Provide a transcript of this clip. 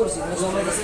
বছর আমি করছি